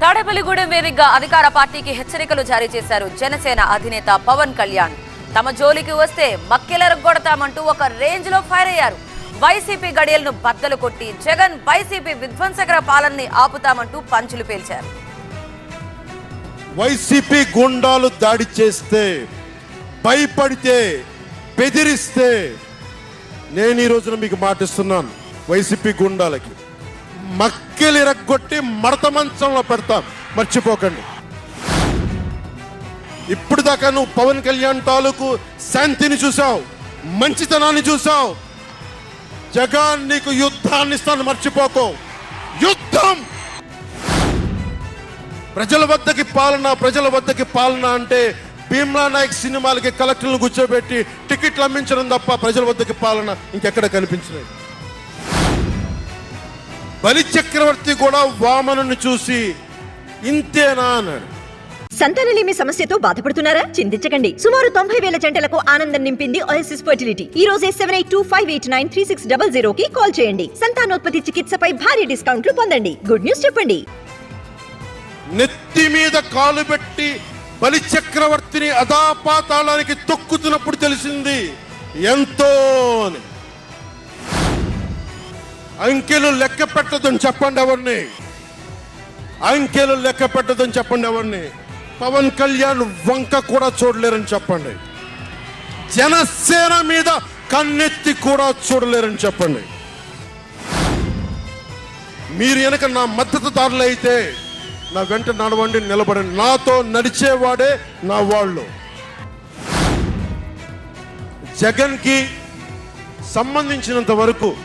తాడేపల్లిగూడెం వేదికగా అధికార పార్టీకి హెచ్చరికలు జారీ చేశారు జనసేన అధినేత పవన్ కళ్యాణ్. తమ జోలికి వస్తే మక్కెలరగొడతామంటూ ఒక రేంజ్లో ఫైర్ అయ్యారు. వైసీపీ గడియలను బద్దలు కొట్టి జగన్ వైసీపీ విధ్వంసకర పాలనని ఆపుతామంటూ పంచులు పేల్చారు. వైసీపీ గుండాలు దాడి చేస్తే భయపడితే బెదిరిస్తే నేను ఈ రోజున మీకు మాటిస్తున్నాను వైసీపీ గుండాలకి. మక్కెలు ఇరగొట్టి మడత మంచంలో పెడతాం. మర్చిపోకండి. ఇప్పుడు దాకా నువ్వు పవన్ కళ్యాణ్ తాలూకు శాంతిని చూసావు మంచితనాన్ని చూసావు జగన్ నీకు యుద్ధాన్ని ఇస్తాను మర్చిపోకు. యుద్ధం! ప్రజల వద్దకి పాలన ప్రజల వద్దకి పాలన అంటే భీమ్లా నాయక్ సినిమాలకి కలెక్టర్లు కూర్చోబెట్టి టికెట్లు అమ్మించడం తప్ప ప్రజల వద్దకి పాలన ఇంకెక్కడ కనిపించలేదు. బలి చక్రవర్తి కూడా వామనుని చూసి ఇంతేనా అన్నాడు. సంతానలేమి సమస్యతో బాధపడుతున్నారా? చింతించకండి. సుమారు తొంభై వేల జంటలకు ఆనందం నింపింది ఓఎస్ఎస్ ఫర్టిలిటీ ఈ రోజే seven eight two five eight nine three six double zero కి కాల్ చేయండి. సంతానోత్పత్తి చికిత్సపై భారీ డిస్కౌంట్లు పొందండి. గుడ్ న్యూస్ చెప్పండి. నెత్తి మీద కాలు పెట్టి బలి చక్రవర్తిని అదాపాతాళానికి తొక్కుతున్నప్పుడు తెలిసింది ఎంతో అని అంకెలు లెక్క పెట్టదని చెప్పండి ఎవరిని? అంకెలు లెక్క పెట్టదని చెప్పండి ఎవరిని? పవన్ కళ్యాణ్ వంక కూడా చూడలేరని చెప్పండి. జనసేన మీద కన్నెత్తి కూడా చూడలేరని చెప్పండి. మీరు వెనక నా మద్దతుదారులు అయితే నా వెంట నడవండి నిలబడండి. నాతో నడిచేవాడే నా వాళ్ళు. జగన్కి సంబంధించినంత వరకు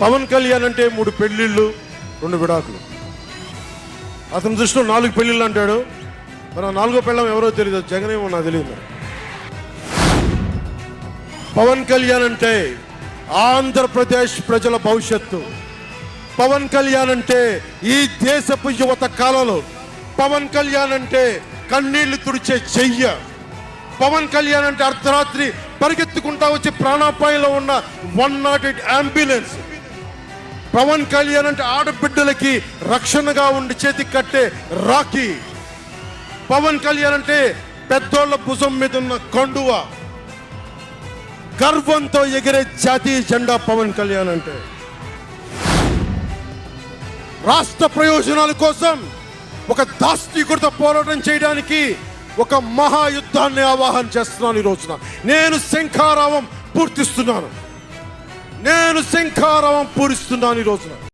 పవన్ కళ్యాణ్ అంటే మూడు పెళ్ళిళ్ళు రెండు విడాకులు. అతని దృష్టిలో నాలుగు పెళ్ళిళ్ళు అంటాడు. మన నాలుగో పెళ్ళం ఎవరో తెలియదు జగన్ ఏమో నాకు తెలియదు పవన్ కళ్యాణ్ అంటే ఆంధ్రప్రదేశ్ ప్రజల భవిష్యత్తు. పవన్ కళ్యాణ్ అంటే ఈ దేశపు యువత కాలంలో. పవన్ కళ్యాణ్ అంటే కన్నీళ్ళు తుడిచే చెయ్య. పవన్ కళ్యాణ్ అంటే అర్ధరాత్రి పరిగెత్తుకుంటా వచ్చి ప్రాణాపాయంలో ఉన్న one nought eight ambulance Pawan Kalyan అంటే ఆడబిడ్డలకి రక్షణగా ఉండి చేతికి కట్టే రాఖీ. పవన్ కళ్యాణ్ అంటే పెద్దోళ్ళ భుజం మీద ఉన్న కండువ. గర్వంతో ఎగిరే జాతీయ జెండా పవన్ కళ్యాణ్ అంటే. రాష్ట్ర ప్రయోజనాల కోసం ఒక దాస్తికుడితో పోరాటం చేయడానికి ఒక మహాయుద్ధాన్ని ఆవాహన చేస్తున్నాను ఈ రోజున. నేను శంఖారావం పూర్తిస్తున్నాను. నేను శంఖారావం పూరిస్తున్నాను ఈ రోజున.